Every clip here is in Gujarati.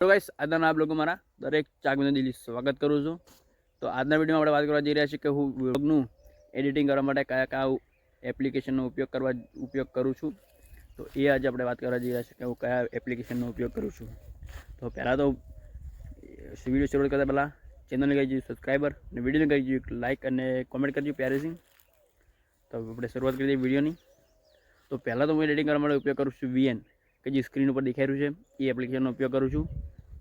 તો ગાઈસ આજના આપ લોકો મારા દરેક ચાકનું દિલ્હી સ્વાગત કરું છું. તો આજના વિડીયોમાં આપણે વાત કરવા જઈ રહ્યા છીએ કે હું વ્લોગનું એડિટિંગ કરવા માટે કયા કયા એપ્લિકેશનનો ઉપયોગ કરવા, ઉપયોગ કરું છું. તો એ આજે આપણે વાત કરવા જઈ રહ્યા છીએ કે હું કયા એપ્લિકેશનનો ઉપયોગ કરું છું. તો પહેલાં તો વીડિયો શરૂ કરતાં પહેલાં ચેનલને કહી દીધું સબસ્ક્રાઈબર અને વિડીયોને કહી દીધું લાઇક અને કોમેન્ટ કરજો પ્યારેસિંગ તો આપણે શરૂઆત કરી દઈએ વિડીયોની તો પહેલાં તો હું એડિટિંગ કરવા માટે ઉપયોગ કરું છું વીએન કે જે સ્ક્રીન ઉપર દેખાઈ રહ્યું છે, એ એપ્લિકેશનનો ઉપયોગ કરું છું.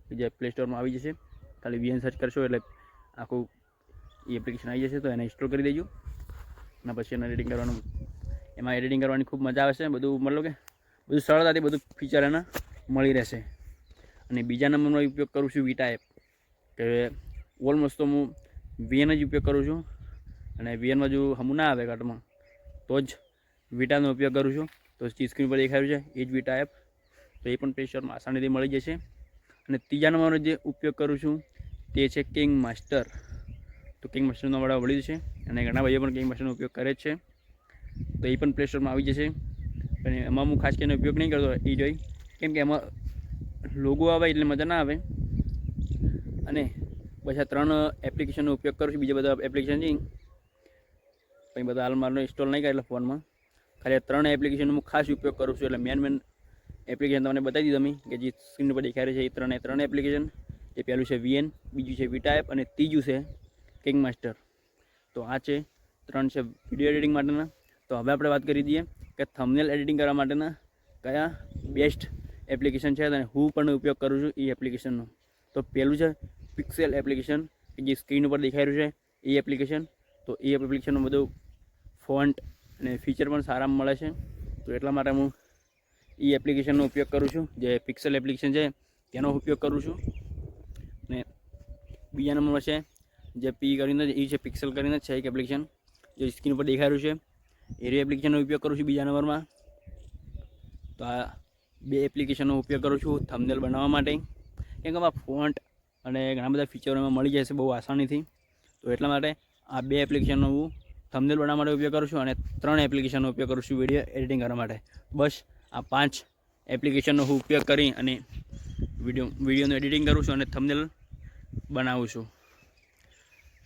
કે જે પ્લે સ્ટોરમાં આવી જશે. ખાલી વીએન સર્ચ કરશો એટલે આખું એ એપ્લિકેશન આવી જશે તો એને ઇન્સ્ટોલ કરી દેજો. અને પછી એને એડિટિંગ કરવાનું. એમાં એડિટિંગ કરવાની ખૂબ મજા આવે છે બધું મતલબ કે બધું સરળતાથી બધું ફીચર એના મળી રહેશે. અને બીજા નંબરનો ઉપયોગ કરું છું વીટા એપ કે ઓલમોસ્ટ તો હું વીએન જ ઉપયોગ કરું છું. અને વીએનમાં જો હમું ના આવે કાર્ટમાં તો જ વીટાનો ઉપયોગ કરું છું. તો સ્ક્રીન પર દેખાયું છે, એ જ વીટા એપ તો એ પણ પ્લે સ્ટોરમાં આસાનીથી મળી જશે. અને ત્રીજા નંબરનો જે ઉપયોગ કરું છું તે છે કિંગ માસ્ટર તો કિંગ માસ્ટરનો મળવા વળી છે અને ઘણા ભાઈઓ પણ કિંગ માસ્ટરનો ઉપયોગ કરે છે. તો એ પણ પ્લે સ્ટોરમાં આવી જશે. અને એમાં હું ખાસ કરીને ઉપયોગ નહીં કરતો, એ જોઈ. કેમ કે એમાં લોગો આવે એટલે મજા ના આવે. અને પછી ત્રણ એપ્લિકેશનનો ઉપયોગ કરું છું, બીજા બધા એપ્લિકેશન છે પછી બધા હાલ મારનો ઇન્સ્ટોલ નહીં કરેલા ફોનમાં ખાલી ત્રણ એપ્લિકેશનનો હું ખાસ ઉપયોગ કરું છું, એટલે મેન મેન એપ્લિકેશન તમને બતાવી દીધું અમે, કે જે સ્ક્રીન પર દેખાઈ રહી છે એ ત્રણે ત્રણ એપ્લિકેશન. એ પહેલું છે વીએન, બીજું છે વીટા એપ અને ત્રીજું છે કિંગ માસ્ટર તો આ છે, ત્રણ છે વીડિયો એડિટિંગ માટેના. તો હવે આપણે વાત કરી દઈએ કે થમનેલ એડિટિંગ કરવા માટેના કયા બેસ્ટ એપ્લિકેશન છે અને હું પણ ઉપયોગ કરું છું એ એપ્લિકેશનનો તો પહેલું છે પિક્સેલ એપ્લિકેશન કે જે સ્ક્રીન ઉપર દેખાઈ રહ્યું છે એ એપ્લિકેશન તો એ એપ્લિકેશનનું બધું ફોન્ટ અને ફીચર પણ સારા મળે છે. તો એટલા માટે હું એ એપ્લિકેશનનો ઉપયોગ કરું છું. જે પિક્સલ એપ્લિકેશન છે, તેનો ઉપયોગ કરું છું. ને બીજા નંબરમાં છે, જે પી કરીને એ છે પિક્સલ કરીને, છે એક એપ્લિકેશન જે સ્ક્રીન ઉપર દેખાઈ રહ્યું છે એ એપ્લિકેશનનો ઉપયોગ કરું છું બીજા નંબરમાં. તો આ બે એપ્લિકેશનનો ઉપયોગ કરું છું થમનેલ બનાવવા માટે. કેમ કે ફોન્ટ અને ઘણા બધા ફીચરો એમાં મળી જશે બહુ આસાનીથી. તો એટલા માટે આ બે એપ્લિકેશનનો હું થમનેલ બનાવવા માટે ઉપયોગ કરું છું અને ત્રણ એપ્લિકેશનનો ઉપયોગ કરું છું વીડિયો એડિટિંગ કરવા માટે. બસ આ પાંચ એપ્લિકેશનનો હું ઉપયોગ કરી અને વીડિયો, વિડીયોનું એડિટિંગ કરું છું અને થંબનેલ બનાવું છું.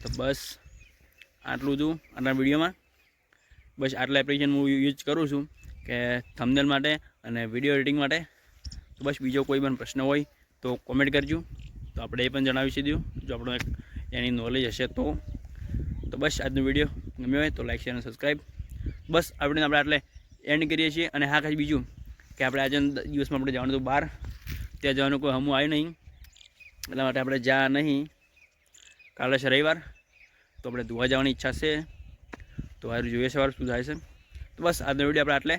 તો બસ આટલું હતું આટલા વિડીયોમાં. બસ આટલા એપ્લિકેશન હું યુઝ કરું છું કે થંબનેલ માટે અને વીડિયો એડિટિંગ માટે. તો બસ બીજો કોઈ પણ પ્રશ્ન હોય તો કોમેન્ટ કરજો. તો આપણે એ પણ જણાવી દીધું જો આપણો એની નોલેજ હશે તો. તો બસ આજનો વીડિયો ગમ્યો હોય તો લાઈક શેર અને સબસ્ક્રાઈબ બસ આપણે આપણે આટલે એન્ડ કરીએ છીએ. અને હા કાંઈ બીજું કે આપણે આજે દિવસમાં આપણે જવાનું હતું બહાર. ત્યાં જવાનું કોઈ હમું આવ્યું નહીં. એટલા માટે આપણે જા નહીં. કાલે છે રવિવાર. તો આપણે ધોવા જવાની ઈચ્છા છે. તો હારું જોઈએ સવાર શું થાય છે. તો બસ, આજનો વીડિયો આપણે આટલે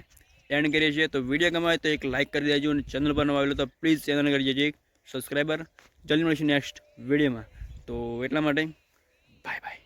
એન્ડ કરીએ છીએ. તો વીડિયો ગમે તો એક લાઇક કરી દેજો અને ચેનલ પર નવા આવેલો તો પ્લીઝ ચેનલ કરી દેજો એક સબસ્ક્રાઈબર જલ્દી મળીશું નેક્સ્ટ વિડીયોમાં. તો એટલા માટે બાય બાય